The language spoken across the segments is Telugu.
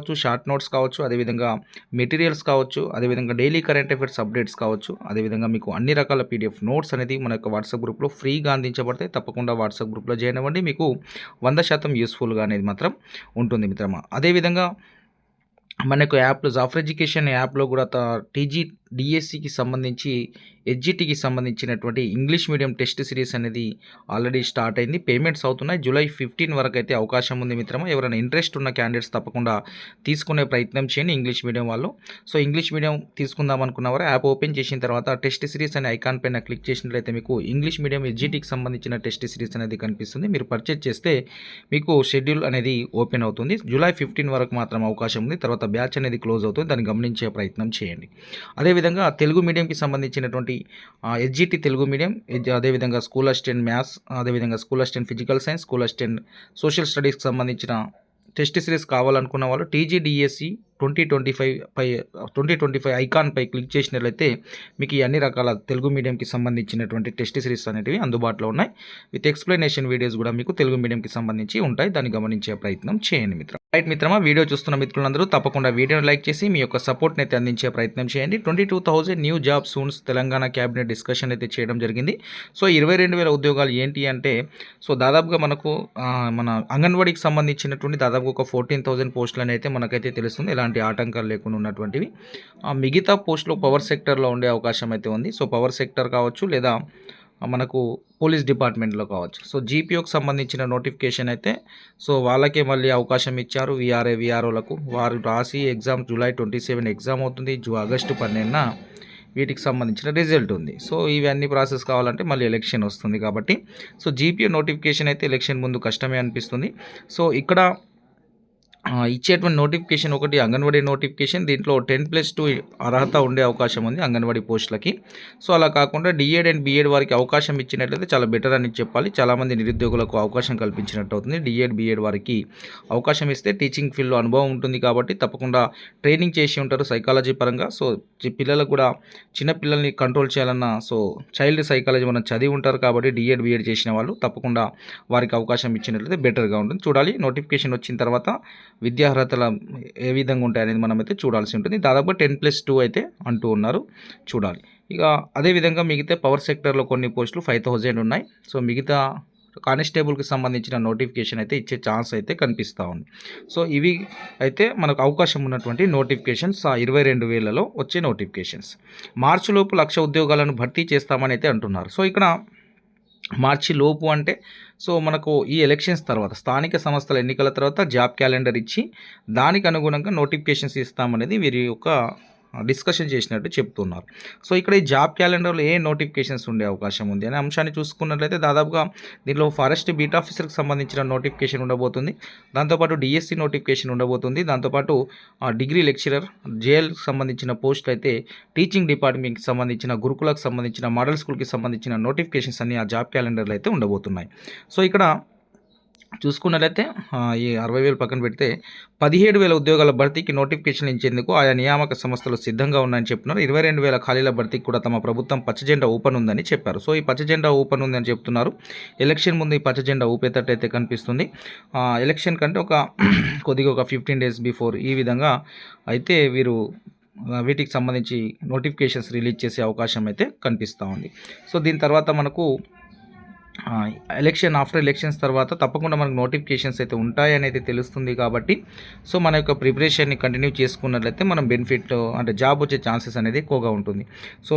కావచ్చు షార్ట్ నోట్స్ కావచ్చు అదేవిధంగా మెటీరియల్స్ కావచ్చు అదేవిధంగా డైలీ కరెంట్ అఫైర్స్ అప్డేట్స్ కావచ్చు అదేవిధంగా మీకు అన్ని రకాల పీడిఎఫ్ నోట్స్ అనేది మన యొక్క వాట్సాప్ గ్రూప్లో ఫ్రీగా అందించబడతాయి. తప్పకుండా వాట్సాప్ గ్రూప్లో జాయిన్ అవ్వండి. మీకు వంద శాతం యూస్ఫుల్గా అనేది మాత్రం ఉంటుంది మిత్రమా. అదేవిధంగా మనకు యాప్లో జాఫర్ ఎడ్యుకేషన్ యాప్లో కూడా టీజీ డిఎస్సికి సంబంధించి హెచ్జిటికి సంబంధించినటువంటి ఇంగ్లీష్ మీడియం టెస్ట్ సిరీస్ అనేది ఆల్రెడీ స్టార్ట్ అయింది. పేమెంట్స్ అవుతున్నాయి. జూలై ఫిఫ్టీన్ వరకు అయితే అవకాశం ఉంది మిత్రమా? ఎవరైనా ఇంట్రెస్ట్ ఉన్న క్యాండిడేట్స్ తప్పకుండా తీసుకునే ప్రయత్నం చేయండి ఇంగ్లీష్ మీడియం వాళ్ళు. సో ఇంగ్లీష్ మీడియం తీసుకుందాం అనుకున్నవారు యాప్ ఓపెన్ చేసిన తర్వాత టెస్ట్ సిరీస్ అనే ఐకాన్ పైన క్లిక్ చేసినట్లయితే మీకు ఇంగ్లీష్ మీడియం హెచ్జిటికి సంబంధించిన టెస్ట్ సిరీస్ అనేది కనిపిస్తుంది. మీరు పర్చేజ్ చేస్తే మీకు షెడ్యూల్ అనేది ఓపెన్ అవుతుంది. జూలై ఫిఫ్టీన్ వరకు మాత్రం అవకాశం ఉంది. తర్వాత బ్యాచ్ అనేది క్లోజ్ అవుతుంది. దాన్ని గమనించే ప్రయత్నం చేయండి. అదేవిధంగా తెలుగు మీడియంకి సంబంధించినటువంటి ఎస్జిటి తెలుగు మీడియం అదేవిధంగా స్కూల్ అసిస్టెంట్ మ్యాథ్స్ అదేవిధంగా school assistant physical science school assistant social స్టడీస్కి సంబంధించిన టెస్ట్ సిరీస్ కావాలనుకున్న వాళ్ళు టీజీడిఎస్సి ట్వంటీ ట్వంటీ ఫైవ్ పై ట్వంటీ ట్వంటీ ఫైవ్ ఐకాన్పై క్లిక్ చేసినట్లయితే మీకు ఈ అన్ని రకాల తెలుగు మీడియంకి సంబంధించినటువంటి టెస్ట్ సిరీస్ అనేటివి అందుబాటులో ఉన్నాయి. విత్ ఎక్స్ప్లెనేషన్ వీడియోస్ కూడా మీకు తెలుగు మీడియంకి సంబంధించి ఉంటాయి. దాన్ని గమనించే ప్రయత్నం చేయండి మిత్రం. రైట్ మిత్రమా వీడియో చూస్తున్న మిత్రులందరూ తప్పకుండా వీడియోని లైక్ చేసి మీ యొక్క సపోర్ట్ని అయితే అందించే ప్రయత్నం చేయండి. Twenty two thousand new job spoons Telangana cabinet discussion అయితే చేయడం జరిగింది. సో ఇరవై రెండు వేల ఉద్యోగాలు ఏంటి అంటే సో దాదాపుగా మనకు మన అంగన్వాడీకి సంబంధించినటువంటి దాదాపు ఒక ఫోర్టీన్ థౌజండ్ పోస్టులు అయితే మనకైతే తెలుస్తుంది. ఎలాంటి ఆటంకాలు లేకుండా ఉన్నటువంటివి. ఆ, మిగతా పోస్టులు పవర్ సెక్టర్లో ఉండే అవకాశం అయితే ఉంది. సో పవర్ సెక్టర్ కావచ్చు లేదా మనకు పోలీస్ డిపార్ట్మెంట్లో కావచ్చు. సో జీపీఓకి సంబంధించిన నోటిఫికేషన్ అయితే సో వాళ్ళకే మళ్ళీ అవకాశం ఇచ్చారు విఆర్ఏ విఆర్ఓలకు. వారు రాసి exam July twenty seven exam అవుతుంది. జూ ఆగస్టు పన్నెండున వీటికి సంబంధించిన రిజల్ట్ ఉంది. సో ఇవన్నీ ప్రాసెస్ కావాలంటే మళ్ళీ ఎలక్షన్ వస్తుంది కాబట్టి. సో జీపీఓ నోటిఫికేషన్ అయితే ఎలక్షన్ ముందు కష్టమే అనిపిస్తుంది. సో ఇక్కడ ఇచ్చేటువంటి నోటిఫికేషన్ ఒకటి అంగన్వాడీ నోటిఫికేషన్ దీంట్లో టెన్ ప్లస్ టూ అర్హత ఉండే అవకాశం ఉంది అంగన్వాడీ పోస్టులకి. సో అలా కాకుండా డిఎడ్ అండ్ బిఎడ్ వారికి అవకాశం ఇచ్చినట్లయితే చాలా బెటర్ అని చెప్పాలి. చాలామంది నిరుద్యోగులకు అవకాశం కల్పించినట్టు అవుతుంది. డిఎడ్ బిఎడ్ వారికి అవకాశం ఇస్తే టీచింగ్ ఫీల్డ్లో అనుభవం ఉంటుంది కాబట్టి తప్పకుండా ట్రైనింగ్ చేసి ఉంటారు సైకాలజీ పరంగా. సో పిల్లలకు కూడా చిన్న పిల్లల్ని కంట్రోల్ చేయాలన్న సో చైల్డ్ సైకాలజీ మనం చదివి ఉంటారు కాబట్టి డిఎడ్ బిఎడ్ చేసిన వాళ్ళు తప్పకుండా వారికి అవకాశం ఇచ్చినట్లయితే బెటర్గా ఉంటుంది. చూడాలి. నోటిఫికేషన్ వచ్చిన తర్వాత విద్యార్హతల ఏ విధంగా ఉంటాయనేది మనం అయితే చూడాల్సి ఉంటుంది. దాదాపు టెన్ ప్లస్ టూ అయితే అంటూ ఉన్నారు. చూడాలి. ఇక అదేవిధంగా మిగతా పవర్ సెక్టర్లో కొన్ని పోస్టులు ఫైవ్ థౌజండ్ ఉన్నాయి. సో మిగతా కానిస్టేబుల్కి సంబంధించిన నోటిఫికేషన్ అయితే ఇచ్చే ఛాన్స్ అయితే కనిపిస్తూ ఉంది. సో ఇవి అయితే మనకు అవకాశం ఉన్నటువంటి నోటిఫికేషన్స్. ఆ ఇరవై రెండు వేలలో వచ్చే నోటిఫికేషన్స్. మార్చి లోపు లక్ష ఉద్యోగాలను భర్తీ చేస్తామని అయితే అంటున్నారు. సో ఇక్కడ మార్చి లోపు అంటే సో మనకు ఈ ఎలక్షన్స్ తర్వాత స్థానిక సంస్థల ఎన్నికల తర్వాత జాబ్ క్యాలెండర్ ఇచ్చి దానికి అనుగుణంగా నోటిఫికేషన్స్ ఇస్తామనేది వీరి యొక్క డిస్కషన్ చేసినట్టు చెప్తున్నారు. సో ఇక్కడ ఈ జాబ్ క్యాలెండర్లో ఏ నోటిఫికేషన్స్ ఉండే అవకాశం ఉంది అనే అంశాన్ని చూసుకున్నట్లయితే దాదాపుగా దీనిలో ఫారెస్ట్ బీట్ ఆఫీసర్కి సంబంధించిన నోటిఫికేషన్ ఉండబోతుంది. దాంతోపాటు డిఎస్సి నోటిఫికేషన్ ఉండబోతుంది. దాంతోపాటు ఆ, డిగ్రీ లెక్చరర్ జేఎల్కి సంబంధించిన పోస్టులు అయితే టీచింగ్ డిపార్ట్మెంట్కి సంబంధించిన గురుకులకు సంబంధించిన మోడల్ స్కూల్కి సంబంధించిన నోటిఫికేషన్స్ అన్ని ఆ జాబ్ క్యాలెండర్లో అయితే ఉండబోతున్నాయి. సో ఇక్కడ చూసుకున్నట్లయితే ఈ అరవై వేలు పక్కన పెడితే పదిహేడు వేల ఉద్యోగాల భర్తీకి నోటిఫికేషన్ ఇచ్చేందుకు ఆయా నియామక సంస్థలు సిద్ధంగా ఉన్నాయని చెప్తున్నారు. ఇరవై రెండు వేల ఖాళీల భర్తీకి కూడా తమ ప్రభుత్వం పచ్చజెండా ఊపన్ ఉందని చెప్పారు. సో ఈ పచ్చజెండా ఊపన్ ఉందని చెప్తున్నారు. ఎలక్షన్ ముందు ఈ పచ్చజెండా ఊపేటట్టు అయితే కనిపిస్తుంది. ఎలక్షన్ కంటే ఒక కొద్దిగా ఒక ఫిఫ్టీన్ డేస్ బిఫోర్ ఈ విధంగా అయితే వీరు వీటికి సంబంధించి నోటిఫికేషన్స్ రిలీజ్ చేసే అవకాశం అయితే కనిపిస్తూ ఉంది. సో దీని తర్వాత మనకు ఎలక్షన్ ఆఫ్టర్ ఎలక్షన్స్ తర్వాత తప్పకుండా మనకు నోటిఫికేషన్స్ అయితే ఉంటాయని అయితే తెలుస్తుంది కాబట్టి సో మన యొక్క ప్రిపరేషన్ని కంటిన్యూ చేసుకున్నట్లయితే మనం బెనిఫిట్ అంటే జాబ్ వచ్చే ఛాన్సెస్ అనేది ఎక్కువగా ఉంటుంది. సో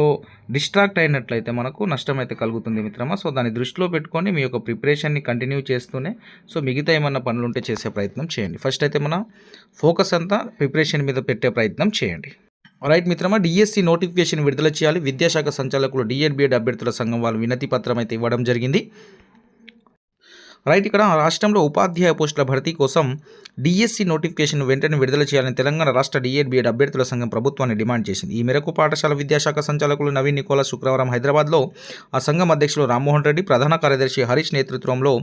డిస్ట్రాక్ట్ అయినట్లయితే మనకు నష్టం అయితే కలుగుతుంది మిత్రమా. సో దాన్ని దృష్టిలో పెట్టుకొని మీ యొక్క ప్రిపరేషన్ని కంటిన్యూ చేస్తూనే సో మిగతా ఏమన్నా పనులు ఉంటే చేసే ప్రయత్నం చేయండి. ఫస్ట్ అయితే మన ఫోకస్ అంతా ప్రిపరేషన్ మీద పెట్టే ప్రయత్నం చేయండి. రైట్ మిత్రమా డిఎస్సి నోటిఫికేషన్ విడుదల చేయాలి. విద్యాశాఖ సంచాలకులు డిఎడ్ బిఎడ్ అభ్యర్థుల సంఘం వాళ్ళు వినతి పత్రం అయితే ఇవ్వడం జరిగింది. రైట్ ఇక్కడ రాష్ట్రంలో ఉపాధ్యాయ పోస్టుల భర్తీ కోసం డిఎస్సి నోటిఫికేషన్ వెంటనే విడుదల చేయాలని తెలంగాణ రాష్ట్ర డిఎడ్బిఎడ్ అభ్యర్థుల సంఘం ప్రభుత్వాన్ని డిమాండ్ చేసింది. ఈ మేరకు పాఠశాల విద్యాశాఖ సంచాలకులు నవీన్ నికోలా శుక్రవారం హైదరాబాద్లో ఆ సంఘం అధ్యక్షులు రామ్మోహన్ రెడ్డి ప్రధాన కార్యదర్శి హరీష్ నేతృత్వంలో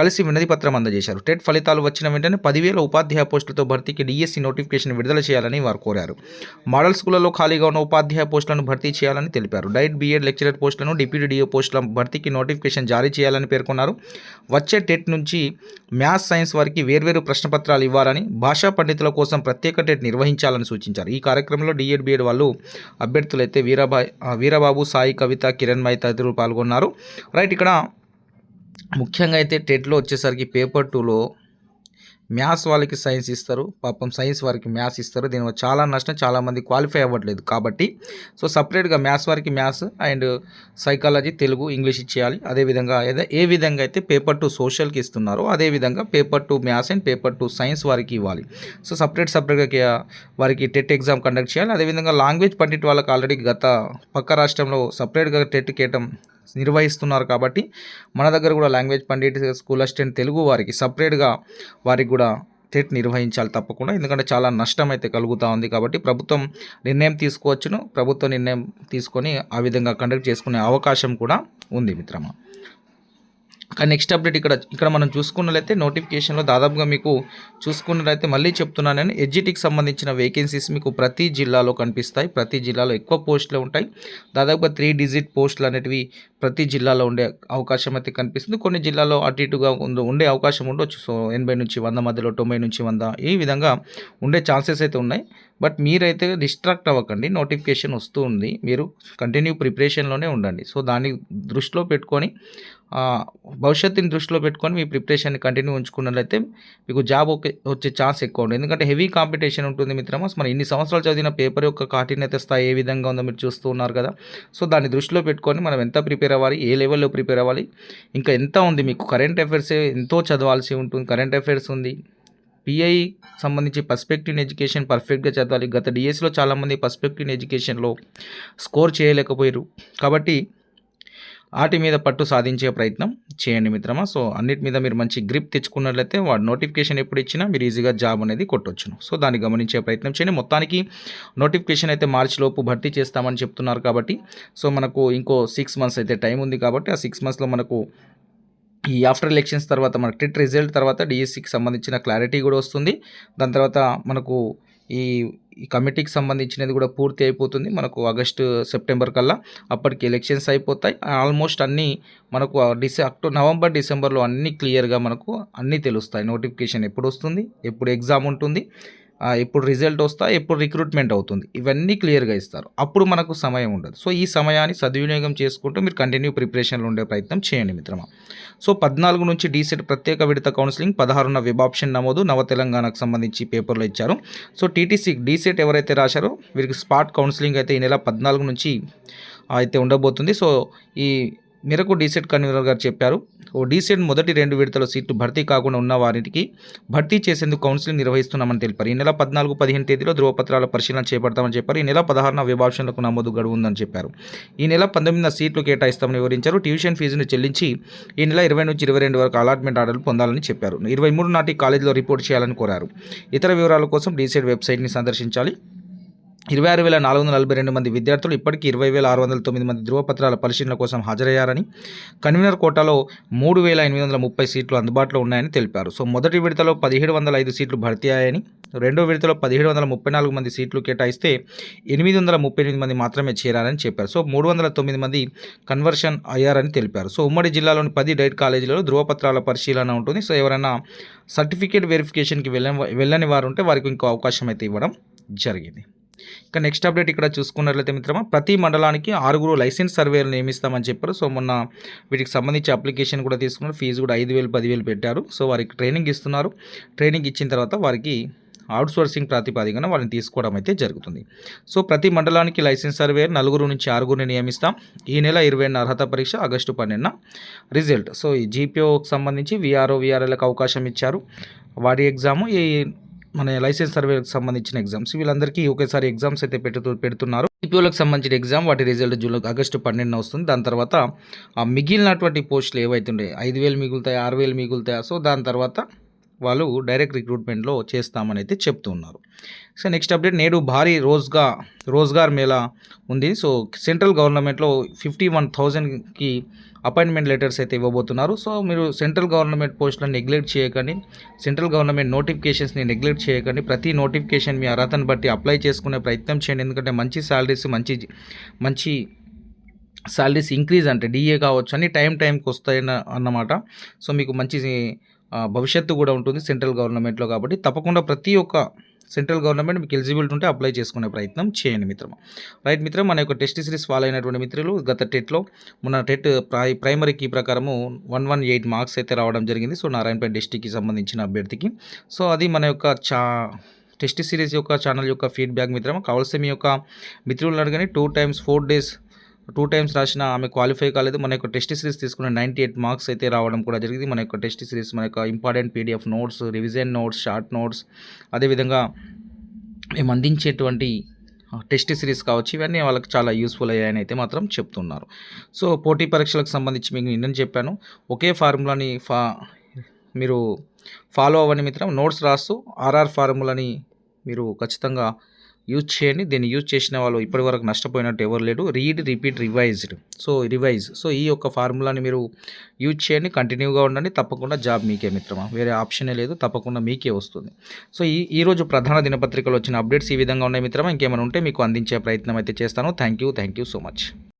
కలిసి వినతిపత్రం అందజేశారు. టెట్ ఫలితాలు వచ్చిన వెంటనే పదివేల ఉపాధ్యాయ పోస్టులతో భర్తీకి డిఎస్సి నోటిఫికేషన్ విడుదల చేయాలని వారు కోరారు. మోడల్ స్కూళ్ళలో ఖాళీగా ఉన్న ఉపాధ్యాయ పోస్టులను భర్తీ చేయాలని తెలిపారు. డైట్ బిఎడ్ లెక్చరర్ పోస్టులను డిప్యూటీ డిఓ పోస్టుల భర్తీకి నోటిఫికేషన్ జారీ చేయాలని పేర్కొన్నారు. వచ్చే టెట్ నుంచి మ్యాథ్స్ సైన్స్ వారికి వేర్వేరు ప్రశ్నపత్రాలు ఇవ్వాలని భాషా పండితుల కోసం ప్రత్యేక టెట్ నిర్వహించాలని సూచించారు. ఈ కార్యక్రమంలో డిఎడ్ బిఎడ్ వాళ్ళు అభ్యర్థులైతే వీరబాయ్ వీరబాబు సాయి కవిత కిరణ్ మై తదితరులు పాల్గొన్నారు. రైట్ ఇక్కడ ముఖ్యంగా అయితే టెట్లో వచ్చేసరికి పేపర్ టూలో మ్యాథ్స్ వాళ్ళకి సైన్స్ ఇస్తారు. పాపం సైన్స్ వారికి మ్యాథ్స్ ఇస్తారు. దీనివల్ల చాలా నష్టం చాలామంది క్వాలిఫై అవ్వట్లేదు కాబట్టి. సో సపరేట్గా మ్యాథ్స్ వారికి maths and psychology Telugu English ఇచ్చేయాలి. అదేవిధంగా ఏదో ఏ విధంగా అయితే పేపర్ టు సోషల్కి ఇస్తున్నారో అదేవిధంగా paper two maths and paper two science వారికి ఇవ్వాలి. సో సపరేట్ సపరేట్గా వారికి టెట్ ఎగ్జామ్ కండక్ట్ చేయాలి. అదేవిధంగా లాంగ్వేజ్ పండిట్ వాళ్ళకి ఆల్రెడీ గత పక్క రాష్ట్రంలో సపరేట్గా టెట్ కేయటం నిర్వహిస్తున్నారు కాబట్టి మన దగ్గర కూడా language pandit school assistant Telugu వారికి సపరేట్గా వారికి కూడా టెట్ నిర్వహించాలి తప్పకుండా. ఎందుకంటే చాలా నష్టం అయితే కలుగుతూ ఉంది కాబట్టి ప్రభుత్వం నిర్ణయం తీసుకోవచ్చును. ప్రభుత్వం నిర్ణయం తీసుకొని ఆ విధంగా కండక్ట్ చేసుకునే అవకాశం కూడా ఉంది మిత్రమా. కానీ నెక్స్ట్ అప్డేట్ ఇక్కడ ఇక్కడ మనం చూసుకున్నట్లయితే నోటిఫికేషన్లో దాదాపుగా మీకు చూసుకున్నట్లయితే మళ్ళీ చెప్తున్నాను నేను. ఎడ్జిటికి సంబంధించిన వేకెన్సీస్ మీకు ప్రతి జిల్లాలో కనిపిస్తాయి. ప్రతి జిల్లాలో ఎక్కువ పోస్టులు ఉంటాయి. దాదాపుగా త్రీ డిజిట్ పోస్టులు అనేటివి ప్రతి జిల్లాలో ఉండే అవకాశం అయితే కనిపిస్తుంది. కొన్ని జిల్లాలో అటు ఇటుగా ఉండే అవకాశం ఉండొచ్చు. సో ఎనభై నుంచి వంద మధ్యలో తొంభై నుంచి వంద ఈ విధంగా ఉండే ఛాన్సెస్ అయితే ఉన్నాయి. బట్ మీరైతే డిస్ట్రాక్ట్ అవ్వకండి. నోటిఫికేషన్ వస్తూ ఉంది. మీరు కంటిన్యూ ప్రిపరేషన్లోనే ఉండండి. సో దాన్ని దృష్టిలో పెట్టుకొని భవిష్యత్తుని దృష్టిలో పెట్టుకొని మీ ప్రిపరేషన్ కంటిన్యూ ఉంచుకున్నట్లయితే మీకు జాబ్ ఒకే వచ్చే ఛాన్స్ ఎక్కువ ఉంటుంది. ఎందుకంటే హెవీ కాంపిటీషన్ ఉంటుంది మిత్రమా. మరి ఇన్ని సంవత్సరాలు చదివిన పేపర్ యొక్క కాఠిన్యత స్థాయి ఏ విధంగా ఉందో మీరు చూస్తూ ఉన్నారు కదా. సో దాన్ని దృష్టిలో పెట్టుకొని మనం ఎంత ప్రిపేర్ అవ్వాలి ఏ లెవెల్లో ప్రిపేర్ అవ్వాలి ఇంకా ఎంత ఉంది మీకు కరెంట్ అఫైర్స్ ఎంతో చదవాల్సి ఉంటుంది కరెంట్ అఫైర్స్ ఉంది. పిఐ సంబంధించి పర్స్పెక్టివ్ ఎడ్యుకేషన్ పర్ఫెక్ట్గా చదవాలి. గత డిఎస్లో చాలామంది పర్స్పెక్టివ్ ఎడ్యుకేషన్లో స్కోర్ చేయలేకపోయారు కాబట్టి వాటి మీద పట్టు సాధించే ప్రయత్నం చేయండి మిత్రమా. సో అన్నిటి మీద మీరు మంచి గ్రిప్ తెచ్చుకున్నట్లయితే వాడు నోటిఫికేషన్ ఎప్పుడు ఇచ్చినా మీరు ఈజీగా జాబ్ అనేది కొట్టొచ్చును. సో దాన్ని గమనించే ప్రయత్నం చేయండి. మొత్తానికి నోటిఫికేషన్ అయితే మార్చి లోపు భర్తీ చేస్తామని చెప్తున్నారు కాబట్టి సో మనకు ఇంకో సిక్స్ మంత్స్ అయితే టైం ఉంది కాబట్టి ఆ సిక్స్ మంత్స్లో మనకు ఈ ఆఫ్టర్ ఎలక్షన్స్ తర్వాత మన టిట్ రిజల్ట్ తర్వాత డిఎస్సికి సంబంధించిన క్లారిటీ కూడా వస్తుంది. దాని తర్వాత మనకు ఈ ఈ కమిటీకి సంబంధించినది కూడా పూర్తి అయిపోతుంది. మనకు ఆగస్టు సెప్టెంబర్ కల్లా అప్పటికి ఎలక్షన్స్ అయిపోతాయి. ఆల్మోస్ట్ అన్నీ మనకు డిసె అక్టోబర్ నవంబర్ డిసెంబర్లో అన్నీ క్లియర్గా మనకు అన్నీ తెలుస్తాయి. నోటిఫికేషన్ ఎప్పుడు వస్తుంది ఎప్పుడు ఎగ్జామ్ ఉంటుంది ఎప్పుడు రిజల్ట్ వస్తా ఎప్పుడు రిక్రూట్మెంట్ అవుతుంది. ఇవన్నీ క్లియర్గా ఇస్తారు. అప్పుడు మనకు సమయం ఉండదు. సో ఈ సమయాన్ని సద్వినియోగం చేసుకుంటూ మీరు కంటిన్యూ ప్రిపరేషన్లో ఉండే ప్రయత్నం చేయండి మిత్రమా. సో పద్నాలుగు నుంచి డీసెట్ ప్రత్యేక విడత కౌన్సిలింగ్ పదహారున విబాప్షన్ నమోదు నవ తెలంగాణకు సంబంధించి పేపర్లో ఇచ్చారు. సో టీటీసీ డీసెట్ ఎవరైతే రాశారో వీరికి స్పాట్ కౌన్సిలింగ్ అయితే ఈ నెల పద్నాలుగు నుంచి అయితే ఉండబోతుంది. సో ఈ మేరకు డీసెట్ కన్వీనర్ గారు చెప్పారు ఓ డీసెట్ మొదటి రెండు విడతల సీట్లు భర్తీ కాకుండా ఉన్న వారికి భర్తీ చేసేందుకు కౌన్సిలింగ్ నిర్వహిస్తున్నామని తెలిపారు. ఈ నెల పద్నాలుగు పదిహేను తేదీలో ధృవపత్రాల పరిశీలన చేపడతామని చెప్పారు. ఈ నెల పదహారున విభాషణలకు నమోదు గడువు ఉందని చెప్పారు. ఈ నెల పంతొమ్మిదిన సీట్లు కేటాయిస్తామని వివరించారు. ట్యూషన్ ఫీజును చెల్లించి ఈ నెల ఇరవై నుంచి ఇరవై రెండు వరకు అలాట్మెంట్ ఆర్డర్లు పొందాలని చెప్పారు. ఇరవై మూడు నాటి కాలేజీలో రిపోర్ట్ చేయాలని కోరారు. ఇతర వివరాల కోసం డీసెట్ వెబ్సైట్ని సందర్శించాలి. ఇరవై ఆరు వేల నాలుగు వందల నలభై రెండు మంది విద్యార్థులు ఇప్పటికీ ఇరవై వేల ఆరు వందల తొమ్మిది మంది ధృవపత్రాల పరిశీలన కోసం హాజరయ్యారని కన్వీనర్ కోటాలో మూడు వేల ఎనిమిది వందల ముప్పై సీట్లు అందుబాటులో ఉన్నాయని తెలిపారు. సో మొదటి విడతలో పదిహేడు వందల ఐదు సీట్లు భర్తీ అయ్యాయని రెండో విడతలో పదిహేడు వందల ముప్పై నాలుగు మంది సీట్లు కేటాయిస్తే ఎనిమిది వందల ముప్పై ఎనిమిది మంది మాత్రమే చేరారని చెప్పారు. సో మూడు వందల తొమ్మిది మంది కన్వర్షన్ అయ్యారని తెలిపారు. సో ఉమ్మడి జిల్లాలోని పది డైట్ కాలేజీలలో ధృవపత్రాల పరిశీలన ఉంటుంది. సో ఎవరైనా సర్టిఫికేట్ వెరిఫికేషన్కి వెళ్ళని వెళ్ళని వారు ఉంటే వారికి ఇంకో అవకాశం అయితే ఇవ్వడం జరిగింది. ఇక నెక్స్ట్ అప్డేట్ ఇక్కడ చూసుకున్నట్లయితే మిత్రమా ప్రతి మండలానికి ఆరుగురు లైసెన్స్ సర్వేలు నియమిస్తామని చెప్పారు. సో మొన్న వీటికి సంబంధించి అప్లికేషన్ కూడా తీసుకున్నారు. ఫీజు కూడా ఐదు వేలు పదివేలు పెట్టారు. సో వారికి ట్రైనింగ్ ఇస్తున్నారు. ట్రైనింగ్ ఇచ్చిన తర్వాత వారికి అవుట్సోర్సింగ్ ప్రాతిపాదికన ప్రాతిపదికన వాళ్ళని తీసుకోవడం అయితే జరుగుతుంది. సో ప్రతి మండలానికి లైసెన్స్ సర్వే నలుగురు నుంచి ఆరుగురిని నియమిస్తాం. ఈ నెల ఇరవై అర్హత పరీక్ష ఆగస్టు పన్నెండున రిజల్ట్ సో ఈ జీపీఓకి సంబంధించి విఆర్ఓ విఆర్ఎల్కి అవకాశం ఇచ్చారు. వారి ఎగ్జాము ఈ మన లైసెన్స్ సర్వేకి సంబంధించిన ఎగ్జామ్స్ వీళ్ళందరికీ ఒకేసారి ఎగ్జామ్స్ అయితే పెడుతూ పెడుతున్నారు. ఈపీఓలకు సంబంధించిన ఎగ్జామ్ వాటి రిజల్ట్ జూలై ఆగస్టు పన్నెండున వస్తుంది. దాని తర్వాత ఆ మిగిలినటువంటి పోస్టులు ఉండే ఐదు వేలు మిగులుతాయి ఆరు వేలు మిగులుతాయి సో దాని తర్వాత వాళ్ళు డైరెక్ట్ రిక్రూట్మెంట్లో చేస్తామని అయితే చెప్తున్నారు. సో నెక్స్ట్ అప్డేట్ నేడు భారీ రోజ్గా రోజ్గార్ మేళా ఉంది. సో సెంట్రల్ గవర్నమెంట్లో ఫిఫ్టీ వన్ థౌజండ్కి అపాయింట్మెంట్ లెటర్స్ అయితే ఇవ్వబోతున్నారు. సో మీరు సెంట్రల్ గవర్నమెంట్ పోస్టులను నెగ్లెక్ట్ చేయకండి. సెంట్రల్ గవర్నమెంట్ నోటిఫికేషన్స్ని నెగ్లెక్ట్ చేయకండి. ప్రతి నోటిఫికేషన్ మీ అర్హతను బట్టి అప్లై చేసుకునే ప్రయత్నం చేయండి. ఎందుకంటే మంచి శాలరీస్ మంచి మంచి శాలరీస్ ఇంక్రీజ్ అంటే డిఏ కావచ్చు అని టైం టైంకి వస్తాయి అన్నమాట. సో మీకు మంచి భవిష్యత్తు కూడా ఉంటుంది సెంట్రల్ గవర్నమెంట్లో కాబట్టి తప్పకుండా ప్రతి ఒక్క సెంట్రల్ గవర్నమెంట్ మీకు ఎలిజిబిలిటీ ఉంటే అప్లై చేసుకునే ప్రయత్నం చేయండి మిత్రమా. రైట్ మిత్రం మన యొక్క టెస్ట్ సిరీస్ ఫాలో అయినటువంటి మిత్రులు గత టెట్లో మన టెట్ ప్రై ప్రైమరీ కీ ప్రకారము వన్ వన్ ఎయిట్ మార్క్స్ అయితే రావడం జరిగింది. సో నారాయణపేట డిస్టిక్కి సంబంధించిన అభ్యర్థికి. సో అది మన యొక్క చా టెస్ట్ సిరీస్ యొక్క ఛానల్ యొక్క ఫీడ్బ్యాక్ మిత్రమా. కావాల్సి మీ యొక్క మిత్రులను అడగని two times four days two times రాసిన ఆమె క్వాలిఫై కాలేదు. మన యొక్క టెస్ట్ సిరీస్ తీసుకున్న నైంటీ ఎయిట్ మార్క్స్ అయితే రావడం కూడా జరిగింది. మన యొక్క టెస్ట్ సిరీస్ మన యొక్క important PDF notes revision notes short notes అదేవిధంగా మేము అందించేటువంటి టెస్ట్ సిరీస్ కావచ్చు ఇవన్నీ వాళ్ళకి చాలా యూస్ఫుల్ అయ్యాయని అయితే మాత్రం చెప్తున్నారు. సో పోటీ పరీక్షలకు సంబంధించి మీకు నిన్న చెప్పాను. ఒకే ఫార్ములాని ఫా మీరు ఫాలో అవ్వని మిత్రం నోట్స్ రాస్తూ ఆర్ఆర్ ఫార్ములాని మీరు ఖచ్చితంగా యూజ్ చేయండి. దీన్ని యూజ్ చేసిన వాళ్ళు ఇప్పటి వరకు నష్టపోయినట్టు ఎవరు లేడు read repeat revised. So revise. So ఈ యొక్క ఫార్ములాని మీరు యూజ్ చేయండి. కంటిన్యూగా ఉండండి. తప్పకుండా జాబ్ మీకే మిత్రమా. వేరే ఆప్షనే లేదు. తప్పకుండా మీకే వస్తుంది. సో ఈ ఈరోజు ప్రధాన దినపత్రికలో వచ్చిన అప్డేట్స్ ఈ విధంగా ఉన్నాయి మిత్రమా. ఇంకేమైనా ఉంటే మీకు అందించే ప్రయత్నం అయితే చేస్తాను. Thank you thank you so much.